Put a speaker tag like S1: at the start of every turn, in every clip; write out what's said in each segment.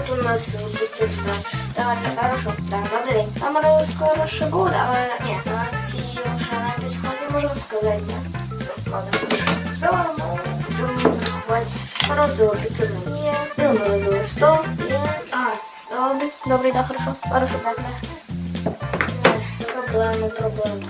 S1: тут у нас тут Так, хорошо. Так, добрий скоро ще буде, але ні, акції вже на підході можна сказати, да? Ладно, цілому, думаю, хватить. Розово 500 гривень. Є. Біло 100. Є. А, добре. Добре, да, хорошо. Хорошо, так, да. Проблеми, проблеми.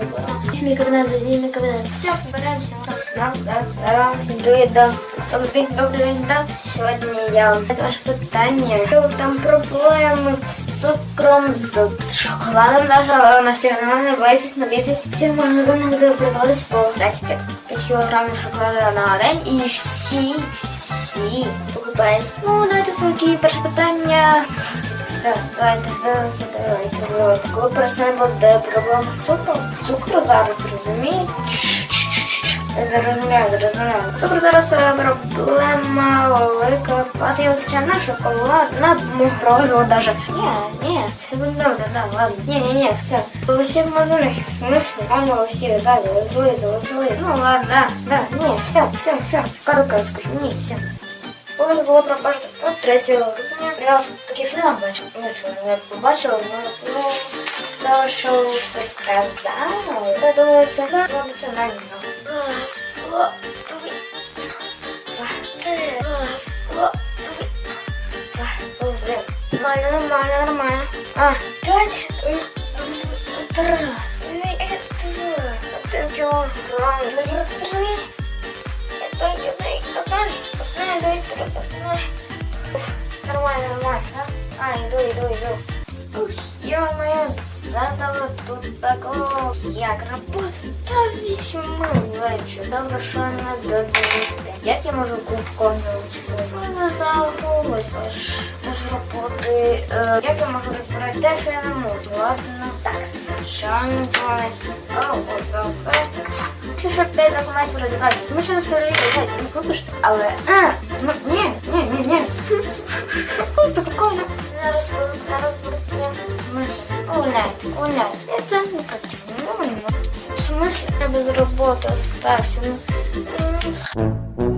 S1: Мій кабінет, зайди в мій. Все, беремося. Да, да, да, всім привіт, да. Добрий день, добрий день, да. Сьогодні я ваше питання. Що там проблеми з цукром, з шоколадом даже, але у нас сьогодні не боїтесь, не бійтесь. Всі магазини буде продаватися по 5, 5, 5 кілограмів шоколаду на день і всі, всі покупають. Ну, давайте все-таки перше. Все, давайте зараз давайте давайте. Коли перестане буде проблема з цукром, цукру зараз розумієте? Я зрозуміла, зрозуміла. Зараз е, проблема велика. А ти вистачає на шоколад, на морозиво даже. Ні, ні, все буде добре, да, ладно. Ні, ні, ні, все. У всіх магазинах, в смысле, реально у всіх, да, завезли, завезли. Ну ладно, да, да, ні, все, все, все. Коротко скажу, ні, все. Коли було пропажно от 3 грудня, я такий фільм бачив. Не побачила, ну, з того, що все сказали, я думаю, це робиться на нього. Раз, два, три, два, три, раз, два, три, два, О, блин. Нормально, нормально, нормально. А, пять, три раз. Два. Килограмм, два, три. Да? А, иду, иду, иду. Ух, ё-моё, задала тут такого. Як работа? Та весьма вечір. Добре, що не додумати. Як я можу кубком? Мене забулось лиш. Тож роботи. Е, як я можу розбирати те, що я не можу? Ладно. Так, звичайно, повністю. О, о, о, о. Ти що п'ять документів розібрати? Смішно все літо, не купиш? Але, а, ну, ні, ні, прикольно. Не розберу. В смысле? Гуляйте, гуляйте. Я це не працюю. Ну. В смысле? Я без роботи остався. Ну.